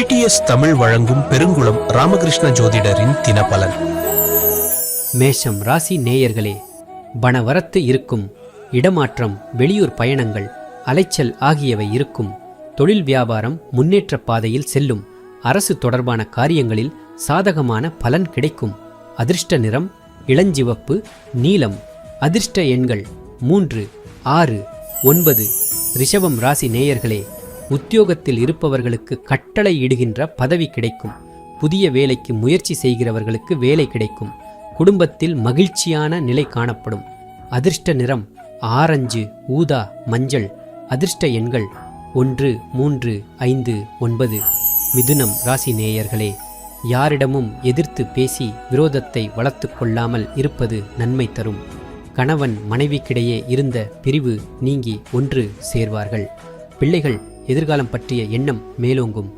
TDS Tamil வழங்கும் பெருங்குளம் ராமகிருஷ்ண ஜோதிடரின் தினபலன் மேஷம் ராசி நேயர்களே பணவரத்து இருக்கும் இடமாற்றம் வெளியூர் பயணங்கள் அலைச்சல் ஆகியவை இருக்கும். தொழில் வியாபாரம் முன்னேற்ற பாதையில் செல்லும். அரசு தொடர்பான காரியங்களில் சாதகமான பலன் கிடைக்கும். அதிர்ஷ்ட நிறம் இளஞ்சிவப்பு நீலம். அதிர்ஷ்ட எண்கள் மூன்று ஆறு ஒன்பது. ரிஷபம் ராசி நேயர்களே உத்தியோகத்தில் இருப்பவர்களுக்கு கட்டளை இடுகின்ற பதவி கிடைக்கும். புதிய வேலைக்கு முயற்சி செய்கிறவர்களுக்கு வேலை கிடைக்கும். குடும்பத்தில் மகிழ்ச்சியான நிலை காணப்படும். அதிர்ஷ்ட நிறம் ஆரஞ்சு ஊதா மஞ்சள். அதிர்ஷ்ட எண்கள் ஒன்று மூன்று ஐந்து ஒன்பது. மிதுனம் ராசி நேயர்களே யாரிடமும் எதிர்த்து பேசி விரோதத்தை வளர்த்து கொள்ளாமல் இருப்பது நன்மை தரும். கணவன் மனைவிக்கிடையே இருந்த பிரிவு நீங்கி ஒன்று சேர்வார்கள். பிள்ளைகள் எதிர்காலம் பற்றிய எண்ணம் மேலோங்கும்.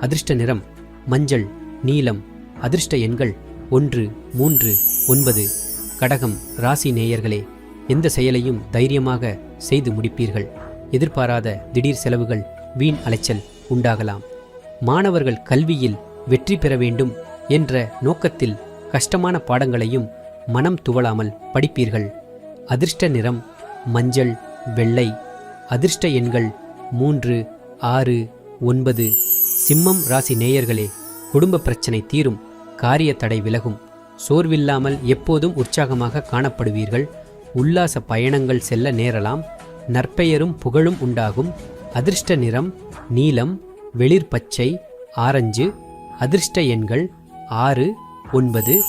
அதிர்ஷ்ட நிறம் மஞ்சள் நீலம். அதிர்ஷ்ட எண்கள் ஒன்று மூன்று ஒன்பது. கடகம் ராசி நேயர்களே எந்த செயலையும் தைரியமாக செய்து முடிப்பீர்கள். எதிர்பாராத திடீர் செலவுகள் வீண் அலைச்சல் உண்டாகலாம். மாணவர்கள் கல்வியில் வெற்றி பெற வேண்டும் என்ற நோக்கத்தில் கஷ்டமான பாடங்களையும் மனம் துவளாமல் படிப்பீர்கள். அதிர்ஷ்ட நிறம் மஞ்சள் வெள்ளை. அதிர்ஷ்ட எண்கள் மூன்று ஆறு ஒன்பது. சிம்மம் ராசி நேயர்களே குடும்ப பிரச்சனை தீரும் காரிய தடை விலகும். சோர்வில்லாமல் எப்போதும் உற்சாகமாக காணப்படுவீர்கள். உல்லாச பயணங்கள் செல்ல நேரலாம். நற்பெயரும் புகழும் உண்டாகும். அதிர்ஷ்ட நிறம் நீலம் வெளிர் பச்சை ஆரஞ்சு. அதிர்ஷ்ட எண்கள் ஆறு ஒன்பது.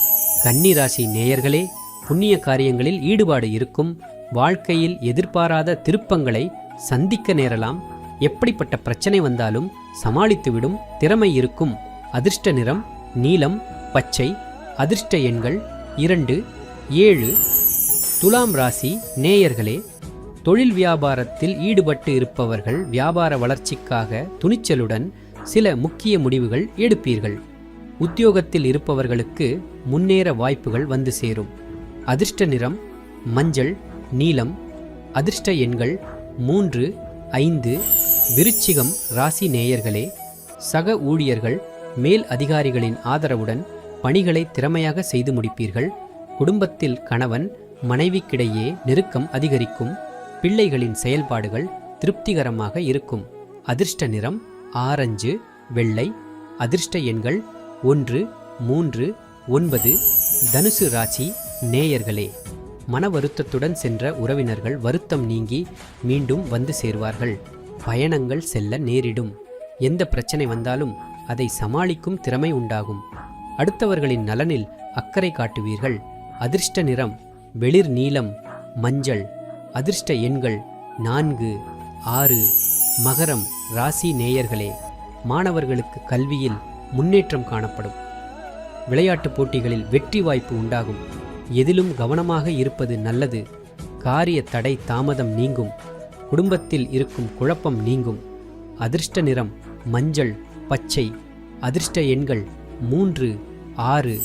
கன்னிராசி நேயர்களே புண்ணிய காரியங்களில் ஈடுபாடு இருக்கும். வாழ்க்கையில் எதிர்பாராத திருப்பங்களை சந்திக்க நேரலாம். எப்படிப்பட்ட பிரச்சனை வந்தாலும் சமாளித்துவிடும் திறமை இருக்கும். அதிர்ஷ்ட நிறம் நீலம் பச்சை அதிர்ஷ்ட எண்கள் இரண்டு ஏழு. துலாம் ராசி நேயர்களே தொழில் வியாபாரத்தில் ஈடுபட்டு இருப்பவர்கள் வியாபார வளர்ச்சிக்காக துணிச்சலுடன் சில முக்கிய முடிவுகள் எடுப்பீர்கள். உத்தியோகத்தில் இருப்பவர்களுக்கு முன்னேற வாய்ப்புகள் வந்து சேரும். அதிர்ஷ்ட நிறம் மஞ்சள் நீலம். அதிர்ஷ்ட எண்கள் மூன்று ஐந்து விருச்சிகம் ராசி நேயர்களே சக ஊழியர்கள் மேல் அதிகாரிகளின் ஆதரவுடன் பணிகளை திறமையாக செய்து முடிப்பீர்கள். குடும்பத்தில் கணவன் மனைவிக்கிடையே நெருக்கம் அதிகரிக்கும். பிள்ளைகளின் செயல்பாடுகள் திருப்திகரமாக இருக்கும். அதிர்ஷ்ட நிறம் ஆரஞ்சு வெள்ளை. அதிர்ஷ்ட எண்கள் ஒன்று மூன்று ஒன்பது. தனுசு ராசி நேயர்களே. மன வருத்தத்துடன் சென்ற உறவினர்கள் வருத்தம் நீங்கி மீண்டும் வந்து சேர்வார்கள். பயணங்கள் செல்ல நேரிடும். எந்த பிரச்சனை வந்தாலும் அதை சமாளிக்கும் திறமை உண்டாகும். அடுத்தவர்களின் நலனில் அக்கறை காட்டுவீர்கள். அதிர்ஷ்ட நிறம் வெளிர் நீலம் மஞ்சள் அதிர்ஷ்ட எண்கள் நான்கு ஆறு மகரம் ராசி நேயர்களே மாணவர்களுக்கு கல்வியில் முன்னேற்றம் காணப்படும். விளையாட்டுப் போட்டிகளில் வெற்றி வாய்ப்பு உண்டாகும். எதிலும் கவனமாக இருப்பது நல்லது. காரிய தடை தாமதம் நீங்கும். குடும்பத்தில் இருக்கும் குழப்பம் நீங்கும். அதிர்ஷ்ட நிறம் மஞ்சள் பச்சை. அதிர்ஷ்ட எண்கள் மூன்று ஆறு.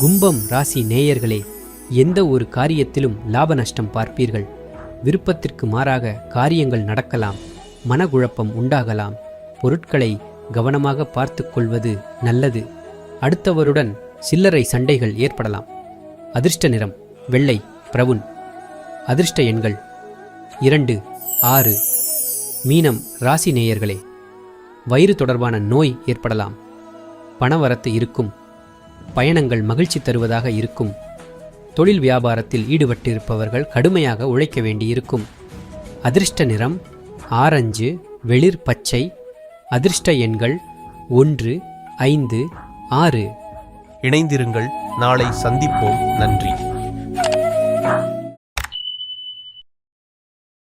கும்பம் ராசி நேயர்களே எந்த ஒரு காரியத்திலும் லாப நஷ்டம் பார்ப்பீர்கள். விருப்பத்திற்கு மாறாக காரியங்கள் நடக்கலாம். மனக்குழப்பம் உண்டாகலாம். பொருட்களை கவனமாக பார்த்து கொள்வது நல்லது. அடுத்தவருடன் சில்லறை சண்டைகள் ஏற்படலாம். அதிர்ஷ்ட நிறம் வெள்ளை பிரவுன். அதிர்ஷ்ட எண்கள் இரண்டு ஆறு. மீனம் ராசி நேயர்களே வயிறு தொடர்பான நோய் ஏற்படலாம். பணவரத்து இருக்கும். பயணங்கள் மகிழ்ச்சி தருவதாக இருக்கும். தொழில் வியாபாரத்தில் ஈடுபட்டிருப்பவர்கள் கடுமையாக உழைக்க வேண்டியிருக்கும். அதிர்ஷ்ட நிறம் ஆரஞ்சு வெளிர் பச்சை. அதிர்ஷ்ட எண்கள் ஒன்று ஐந்து ஆறு. இணைந்திருங்கள். நாளை சந்திப்போம். நன்றி.